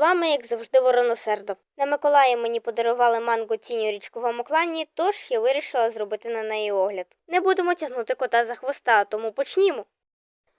мама, як завжди, вороносерда. На Миколаї мені подарували мангу тінь у річковому клані, тож я вирішила зробити на неї огляд. Не будемо тягнути кота за хвоста, тому почнімо.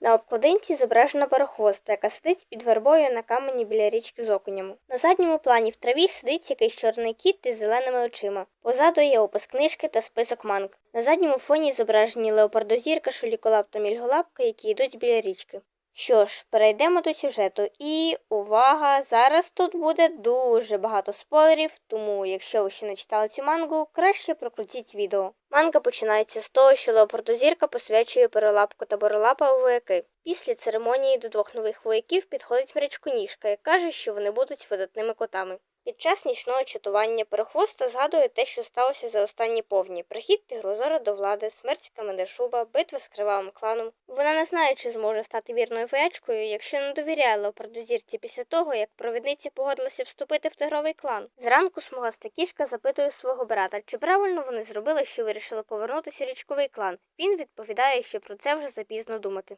На обкладинці зображена перехоста, яка сидить під вербою на камені біля річки з окунями. На задньому плані в траві сидить якийсь чорний кіт із зеленими очима. Позаду є опис книжки та список манг. На задньому фоні зображені леопардозірка, шуліколап та мільголапка, які йдуть біля річки. Що ж, перейдемо до сюжету. І увага! Зараз тут буде дуже багато спойлерів, тому якщо ви ще не читали цю мангу, краще прокрутіть відео. Манга починається з того, що леопардозірка посвячує перелапку та боролапа у вояки. Після церемонії до двох нових вояків підходить мрячконіжка і каже, що вони будуть видатними котами. Під час нічного чатування перехвоста згадує те, що сталося за останні повні: прихід Тигрозора до влади, смерть Камендешуба, битва з кривавим кланом. Вона не знає, чи зможе стати вірною воячкою, якщо не довіряє леопардозірці після того, як провідниця погодилася вступити в тигровий клан. Зранку смугаста кішка запитує свого брата, чи правильно вони зробили, що вирішили повернутися у річковий клан. Він відповідає, що про це вже запізно думати.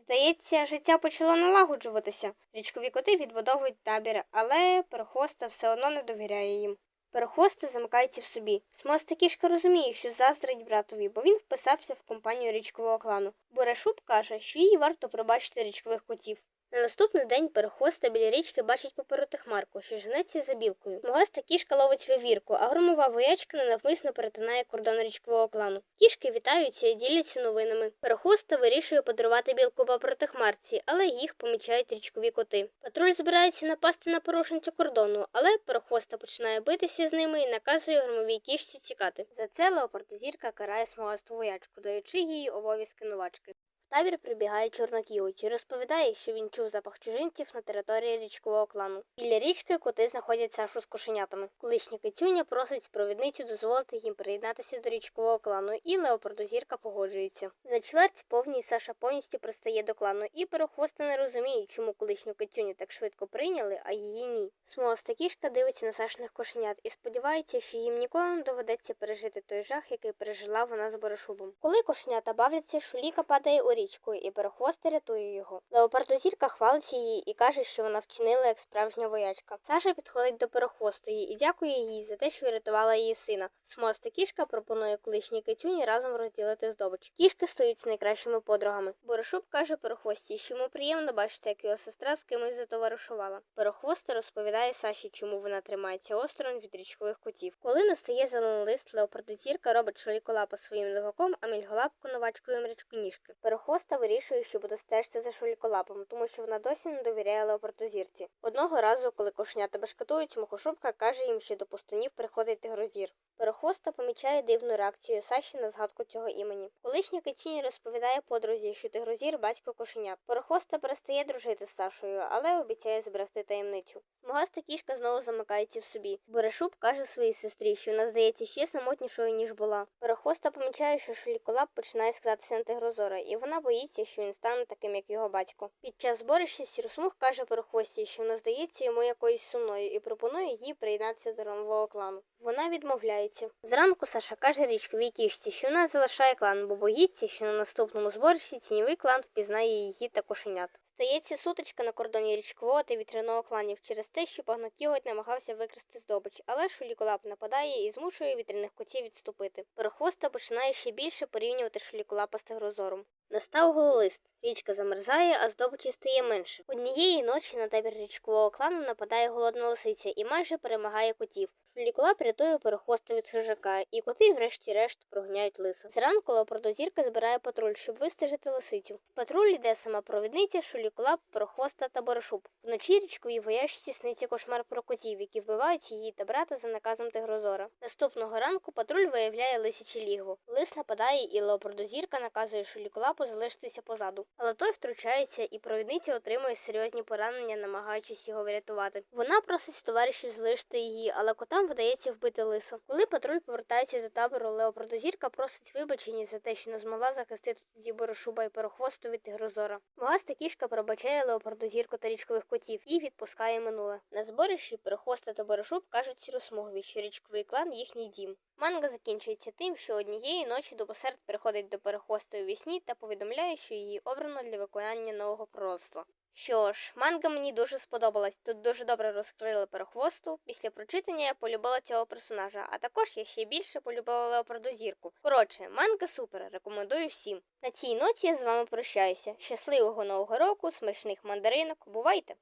Здається, життя почало налагоджуватися. Річкові коти відбудовують табір, але перехоста все одно не довіряє їм. Перехоста замикається в собі. Смоста кішка розуміє, що заздрить братові, бо він вписався в компанію річкового клану. Бурешуб каже, що їй варто пробачити річкових котів. На наступний день перехоста біля річки бачить поперети хмарку, що женеться за білкою. Могаста кішка ловить вивірку, а громова воячка ненавмисно перетинає кордон річкового клану. Кішки вітаються і діляться новинами. Перехоста вирішує подарувати білку поперети хмарці, але їх помічають річкові коти. Патруль збирається напасти на порушницю кордону, але перехоста починає битися з ними і наказує громовій кішці тікати. За це леопардозірка карає смугасту воячку, даючи їй обов'язки новачки. Табір прибігає чорнокіот і розповідає, що він чув запах чужинців на території річкового клану. Біля річки коти знаходять Сашу з кошенятами. Колишня кицюня просить провідницю дозволити їм приєднатися до річкового клану, і леопардозірка погоджується. За чверть повній Саша повністю пристає до клану, і перехвости не розуміють, чому колишню кицюню так швидко прийняли, а її ні. Смолоста кішка дивиться на Сашиних кошенят і сподівається, що їм ніколи не доведеться пережити той жах, який пережила вона з Борошубом. Коли кошенята бавляться, шуліка падає у річку, і перехвоста рятує його. Леопардозірка хвалить її і каже, що вона вчинила як справжня воячка. Саша підходить до перехвостої і дякує їй за те, що врятувала її сина. Смолоста кішка пропонує колишній кицюні разом розділити здобич. Кішки стають найкращими подругами. Борошуб каже перехвості, що йому приємно бачити, як його сестра з кимось затоваришувала. Перехвоста розповідає Саші, чому вона тримається осторонь від річкових котів. Коли настає зелений лист, леопардозірка робить шоліколапа своїм леваком, а мільголапку новачкою мрічконіжки. Перехоста вирішує, що буде стежити за шоліколапом, тому що вона досі не довіряє леопардозірці. Одного разу, коли кошенята бешкетують, мухошубка каже їм, що до пустунів приходить тигрозір. Перехоста помічає дивну реакцію Саші на згадку цього імені. Колишня Кицюні розповідає подрузі, що тигрозір батько кошенят. Перехоста перестає дружити з Сашою, але обіцяє зберегти таємницю. Смугаста кішка знову замикається в собі. Борешуб каже своїй сестрі, що вона здається ще самотнішою, ніж була. Перехоста помічає, що Шуліколап починає складатися на тигрозора, і вона боїться, що він стане таким, як його батько. Під час зборища Сіросмуг каже Перехості, що вона здається йому якоюсь сумною і пропонує їй приєднатися до ромового клану. Вона відмовляється. Зранку Саша каже річковій кішці, що вона залишає клан, бо боїться, що на наступному зборищі тіньовий клан впізнає її та кошенят. Стається сутичка на кордоні річкового та вітряного кланів через те, що Пагнокіготь намагався викрасти здобич, але Шуліколап нападає і змушує вітряних котів відступити. Перехвоста починає ще більше порівнювати Шуліколапа з тигрозором. Настав гололист. Річка замерзає, а здобичі стає менше. Однієї ночі на табір річкового клану нападає голодна лисиця і майже перемагає котів. Шуліколап рятує перехвосту від хижака, і коти, врешті-решт, прогоняють лиса. Зранку леопардозірка збирає патруль, щоб вистежити лисицю. Патруль йде сама провідниця, Шуліколап, перехвоста та борошуб. Вночі річковій воячці сниться кошмар про котів, які вбивають її та брата за наказом тигрозора. Наступного ранку патруль виявляє лисяче лігво. Лис нападає, і леопардозірка наказує Шуліколапу залишитися позаду. Але той втручається, і провідниця отримує серйозні поранення, намагаючись його врятувати. Вона просить товаришів залишити її, але котам вдається вбити лиса. Коли патруль повертається до табору, леопардозірка просить вибачення за те, що не змогла захистити тоді борошуба і перехвосту від тигрозора. Магаста кішка пробачає леопардозірку та річкових котів і відпускає минуле. На зборищі перехвоста та борошуб кажуть сіросмугові, що річковий клан їхній дім. Манга закінчується тим, що однієї ночі Добосерд приходить до перехвостої вісні та повідомляє, що її обрано для виконання нового пророцтва. Що ж, манга мені дуже сподобалась. Тут дуже добре розкрили перехвосту. Після прочитання я полюбила цього персонажа, а також я ще більше полюбила Леопарду зірку. Коротше, манга супер, рекомендую всім. На цій ноті я з вами прощаюся. Щасливого нового року, смачних мандаринок. Бувайте!